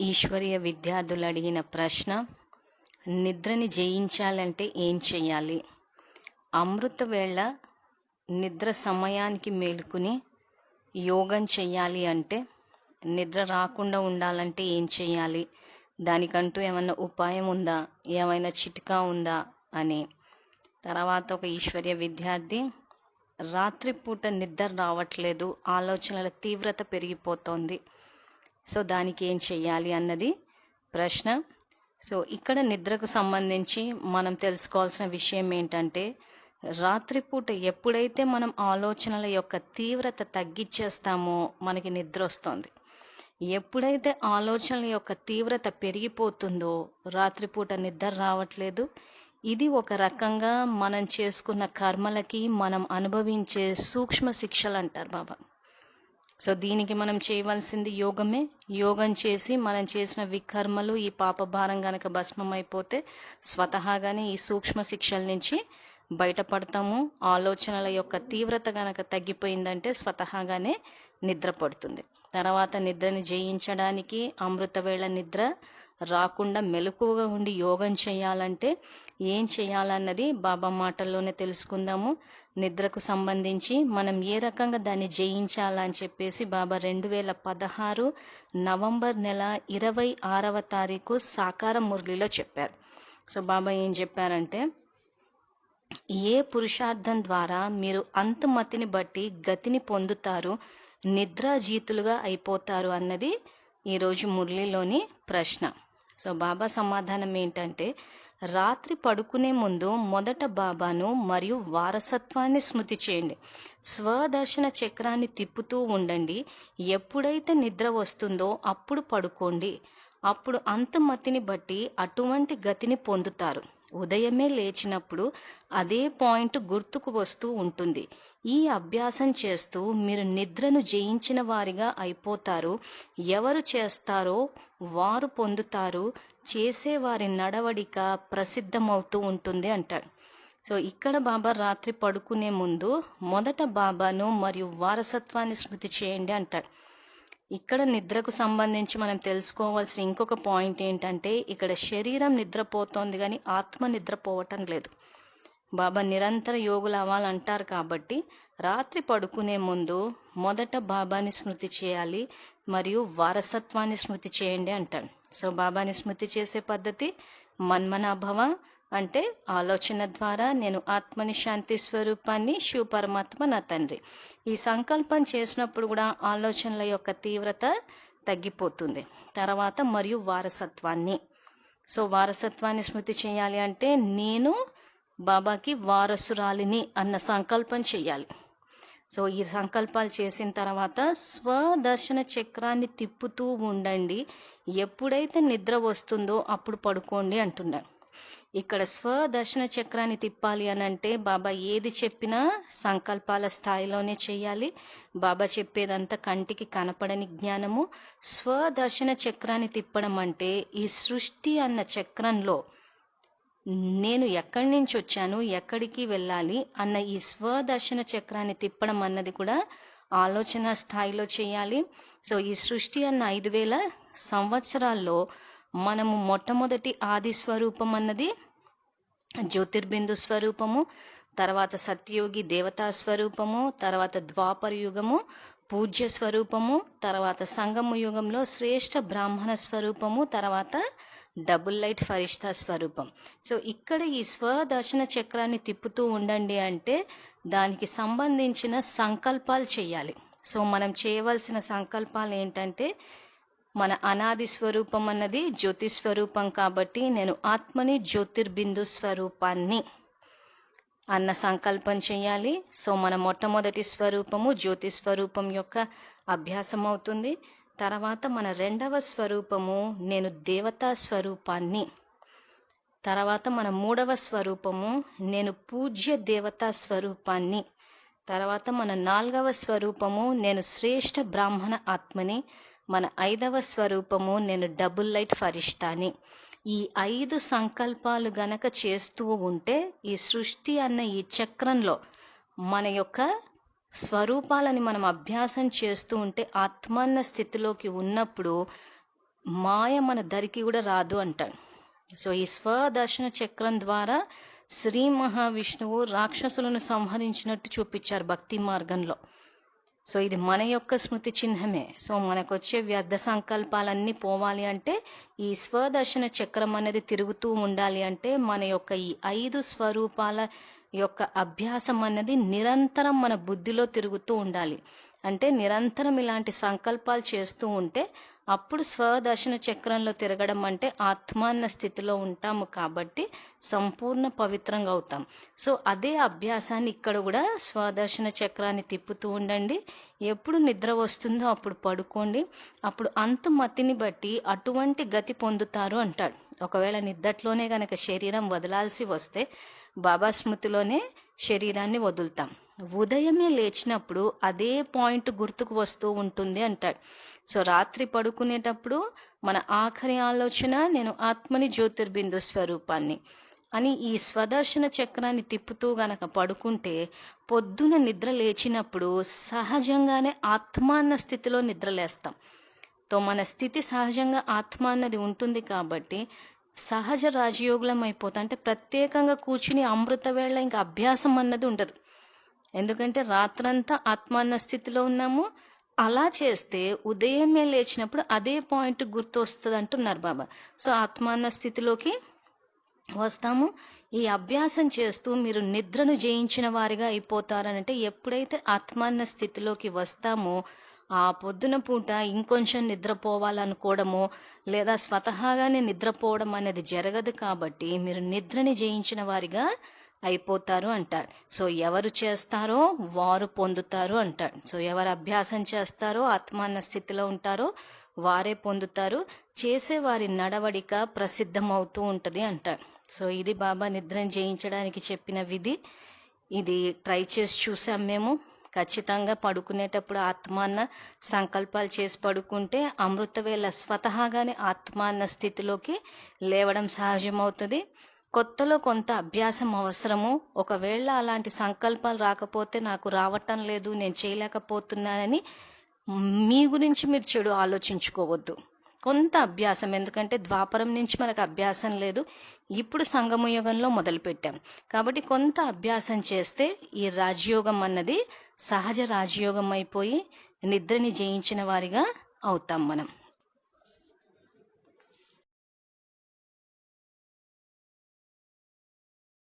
ఈశ్వరీయ విద్యార్థులు అడిగిన ప్రశ్న నిద్రని జయించాలంటే ఏం చేయాలి అమృత వేళ నిద్ర సమయానికి మేలుకుని యోగం చెయ్యాలి అంటే నిద్ర రాకుండా ఉండాలంటే ఏం చేయాలి దానికంటూ ఏమైనా ఉపాయం ఉందా? ఏమైనా చిట్కా ఉందా? అని. తర్వాత ఒక ఈశ్వర్య విద్యార్థి రాత్రిపూట నిద్ర రావట్లేదు ఆలోచనల తీవ్రత పెరిగిపోతోంది. సో దానికి ఏం చెయ్యాలి అన్నది ప్రశ్న. సో ఇక్కడ నిద్రకు సంబంధించి మనం తెలుసుకోవాల్సిన విషయం ఏంటంటే రాత్రిపూట ఎప్పుడైతే మనం ఆలోచనల యొక్క తీవ్రత తగ్గించేస్తామో మనకి నిద్ర వస్తుంది ఎప్పుడైతే ఆలోచనల యొక్క తీవ్రత పెరిగిపోతుందో రాత్రిపూట నిద్ర రావట్లేదు. ఇది ఒక రకంగా మనం చేసుకున్న కర్మలకి మనం అనుభవించే సూక్ష్మ శిక్షలు అంటారు బాబా. సో దీనికి మనం చేయవలసింది యోగమే. యోగం చేసి మనం చేసిన వికర్మలు ఈ పాపభారం గనక భస్మం అయిపోతే స్వతహాగానే ఈ సూక్ష్మ శిక్షల నుంచి బయటపడతాము. ఆలోచనల యొక్క తీవ్రత గనక తగ్గిపోయిందంటే స్వతహాగానే నిద్ర పడుతుంది తర్వాత నిద్రని జయించడానికి అమృతవేళ నిద్ర రాకుండా మెలకువగా ఉండి యోగం చేయాలంటే ఏం చేయాలన్నది బాబా మాటల్లోనే తెలుసుకుందాము. నిద్రకు సంబంధించి మనం ఏ రకంగా దాన్ని జయించాలని చెప్పేసి బాబా రెండు వేల పదహారు నవంబర్ నెల ఇరవై ఆరవ తారీఖు సాకార మురళిలో చెప్పారు. సో బాబా ఏం చెప్పారంటే ఏ పురుషార్థం ద్వారా మీరు అంతమతిని బట్టి గతిని పొందుతారు నిద్రాజీతులుగా అయిపోతారు అన్నది ఈరోజు మురళిలోని ప్రశ్న. సో బాబా సమాధానం ఏంటంటే రాత్రి పడుకునే ముందు మొదట బాబాను మరియు వారసత్వాన్ని స్మృతి చేయండి. స్వదర్శన చక్రాన్ని తిప్పుతూ ఉండండి. ఎప్పుడైతే నిద్ర వస్తుందో అప్పుడు పడుకోండి. అప్పుడు అంతమతిని బట్టి అటువంటి గతిని పొందుతారు. ఉదయమే లేచినప్పుడు అదే పాయింట్ గుర్తుకు వస్తూ ఉంటుంది. ఈ అభ్యాసం చేస్తూ మీరు నిద్రను జయించిన వారిగా అయిపోతారు. ఎవరు చేస్తారో వారు పొందుతారు. చేసేవారి నడవడిక ప్రసిద్ధమవుతూ ఉంటుంది అంటాడు. సో ఇక్కడ బాబా రాత్రి పడుకునే ముందు మొదట బాబాను మరియు వారసత్వాన్ని స్మృతి చేయండి అంటాడు. ఇక్కడ నిద్రకు సంబంధించి మనం తెలుసుకోవాల్సిన ఇంకొక పాయింట్ ఏంటంటే ఇక్కడ శరీరం నిద్రపోతోంది కానీ ఆత్మ నిద్రపోవటం లేదు. బాబా నిరంతర యోగులు అవ్వాలంటారు కాబట్టి రాత్రి పడుకునే ముందు మొదట బాబాని స్మృతి చేయాలి మరియు వారసత్వాన్ని స్మృతి చేయండి అంటాడు సో బాబాని స్మృతి చేసే పద్ధతి మన్మనాభవ అంటే ఆలోచన ద్వారా నేను ఆత్మని శాంతి స్వరూపాన్ని శివ పరమాత్మ నా తండ్రి. ఈ సంకల్పం చేసినప్పుడు కూడా ఆలోచనల యొక్క తీవ్రత తగ్గిపోతుంది. తర్వాత మరియు వారసత్వాన్ని. సో వారసత్వాన్ని స్మృతి చేయాలి అంటే నేను బాబాకి వారసురాలిని అన్న సంకల్పం చేయాలి. సో ఈ సంకల్పాలు చేసిన తర్వాత స్వదర్శన చక్రాన్ని తిప్పుతూ ఉండండి. ఎప్పుడైతే నిద్ర వస్తుందో అప్పుడు పడుకోండి అంటున్నాడు. ఇక్కడ స్వదర్శన చక్రాన్ని తిప్పాలి అని అంటే బాబా ఏది చెప్పినా సంకల్పాల స్థాయిలోనే చేయాలి. బాబా చెప్పేదంతా కంటికి కనపడని జ్ఞానము. స్వదర్శన చక్రాన్ని తిప్పడం అంటే ఈ సృష్టి అన్న చక్రంలో నేను ఎక్కడి నుంచి వచ్చాను ఎక్కడికి వెళ్ళాలి అన్న ఈ స్వదర్శన చక్రాన్ని తిప్పడం అన్నది కూడా ఆలోచన స్థాయిలో చేయాలి. సో ఈ సృష్టి అన్న ఐదు వేల సంవత్సరాల్లో మనము మొట్టమొదటి ఆది స్వరూపం అన్నది జ్యోతిర్బిందు స్వరూపము తర్వాత సత్యయోగి దేవతా స్వరూపము తర్వాత ద్వాపర యుగము పూజ్య స్వరూపము తర్వాత సంగము యుగంలో శ్రేష్ఠ బ్రాహ్మణ స్వరూపము తర్వాత డబుల్ లైట్ ఫరిష్తా స్వరూపం. సో ఇక్కడ ఈ స్వదర్శన చక్రాన్ని తిప్పుతూ ఉండండి అంటే దానికి సంబంధించిన సంకల్పాలు చేయాలి. సో మనం చేయవలసిన సంకల్పాలు ఏంటంటే మన అనాది స్వరూపం అన్నది జ్యోతి స్వరూపం కాబట్టి నేను ఆత్మని జ్యోతిర్బిందు స్వరూపాన్ని అన్న సంకల్పం చేయాలి. సో మన మొట్టమొదటి స్వరూపము జ్యోతి స్వరూపం యొక్క అభ్యాసం అవుతుంది తర్వాత మన రెండవ స్వరూపము నేను దేవతా స్వరూపాన్ని. తర్వాత మన మూడవ స్వరూపము నేను పూజ్య దేవతా స్వరూపాన్ని. తర్వాత మన నాలుగవ స్వరూపము నేను శ్రేష్ఠ బ్రాహ్మణ ఆత్మని. మన ఐదవ స్వరూపము నేను డబుల్ లైట్ ఫరిష్తాని. ఈ ఐదు సంకల్పాలు గనక చేస్తూ ఉంటే ఈ సృష్టి అన్న ఈ చక్రంలో మన యొక్క స్వరూపాలని మనం అభ్యాసం చేస్తూ ఉంటే ఆత్మాన్న స్థితిలోకి ఉన్నప్పుడు మాయ మన దరికి కూడా రాదు అంటాడు సో ఈ స్వదర్శన చక్రం ద్వారా శ్రీ మహావిష్ణువు రాక్షసులను సంహరించినట్టు చూపించారు భక్తి మార్గంలో. సో ఇది మన యొక్క స్మృతి చిహ్నమే. సో మనకు వచ్చే వ్యర్థ సంకల్పాలన్నీ పోవాలి అంటే ఈ స్వదర్శన చక్రం అనేది తిరుగుతూ ఉండాలి అంటే మన యొక్క ఈ ఐదు స్వరూపాల యొక్క అభ్యాసం అన్నది నిరంతరం మన బుద్ధిలో తిరుగుతూ ఉండాలి. అంటే నిరంతరం ఇలాంటి సంకల్పాలు చేస్తూ ఉంటే అప్పుడు స్వదర్శన చక్రంలో తిరగడం అంటే ఆత్మాన్న స్థితిలో ఉంటాము కాబట్టి సంపూర్ణ పవిత్రంగా అవుతాం. సో అదే అభ్యాసాన్ని ఇక్కడ కూడా స్వదర్శన చక్రాన్ని తిప్పుతూ ఉండండి. ఎప్పుడు నిద్ర వస్తుందో అప్పుడు పడుకోండి. అప్పుడు అంత మతిని బట్టి అటువంటి గతి పొందుతారు అంటాడు. ఒకవేళ నిద్దట్లోనే గనక శరీరం వదలాల్సి వస్తే బాబా స్మృతిలోనే శరీరాన్ని వదులుతాం. ఉదయమే లేచినప్పుడు అదే పాయింట్ గుర్తుకు వస్తూ ఉంటుంది అంటాడు. సో రాత్రి పడుకునేటప్పుడు మన ఆఖరి ఆలోచన నేను ఆత్మని జ్యోతిర్బిందు స్వరూపాన్ని అని ఈ స్వదర్శన చక్రాన్ని తిప్పుతూ గనక పడుకుంటే పొద్దున నిద్ర లేచినప్పుడు సహజంగానే ఆత్మాన్న స్థితిలో నిద్రలేస్తాం తో మన స్థితి సహజంగా ఆత్మ అన్నది ఉంటుంది కాబట్టి సహజ రాజయోగులం అయిపోతా అంటే ప్రత్యేకంగా కూర్చుని అమృత వేళ ఇంకా అభ్యాసం అన్నది ఉండదు. ఎందుకంటే రాత్రంతా ఆత్మాన్న స్థితిలో ఉన్నాము. అలా చేస్తే ఉదయమే లేచినప్పుడు అదే పాయింట్ గుర్తు వస్తుంది అంటున్నారు బాబా. సో ఆత్మాన్న స్థితిలోకి వస్తాము. ఈ అభ్యాసం చేస్తూ మీరు నిద్రను జయించిన వారిగా అయిపోతారనంటే ఎప్పుడైతే ఆత్మాన్న స్థితిలోకి వస్తామో ఆ పొద్దున పూట ఇంకొంచెం నిద్రపోవాలనుకోవడమో లేదా స్వతహాగానే నిద్రపోవడం అనేది జరగదు కాబట్టి మీరు నిద్రని జయించిన వారిగా అయిపోతారు అంటాడు సో ఎవరు చేస్తారో వారు పొందుతారు అంటాడు సో ఎవరు అభ్యాసం చేస్తారో ఆత్మాన్న స్థితిలో ఉంటారో వారే పొందుతారు. చేసే వారి నడవడిక ప్రసిద్ధమవుతూ ఉంటుంది అంటాడు సో ఇది బాబా నిద్రను జయించడానికి చెప్పిన విధి. ఇది ట్రై చేసి చూసాం మేము. ఖచ్చితంగా పడుకునేటప్పుడు ఆత్మాన్న సంకల్పాలు చేసి పడుకుంటే అమృతవేళ స్వతహాగానే ఆత్మాన్న స్థితిలోకి లేవడం సహజమవుతుంది. కొత్తలో కొంత అభ్యాసం అవసరము. ఒకవేళ అలాంటి సంకల్పాలు రాకపోతే నాకు రావటం లేదు నేను చేయలేకపోతున్నానని మీ గురించి మీరు చెడు ఆలోచించుకోవద్దు. కొంత అభ్యాసం ఎందుకంటే ద్వాపరం నుంచి మనకు అభ్యాసం లేదు. ఇప్పుడు సంగమ యుగంలో మొదలుపెట్టాం. కాబట్టి కొంత అభ్యాసం చేస్తే ఈ రాజయోగం అన్నది సహజ రాజయోగం అయిపోయి నిద్రని జయించిన వారిగా అవుతాం మనం.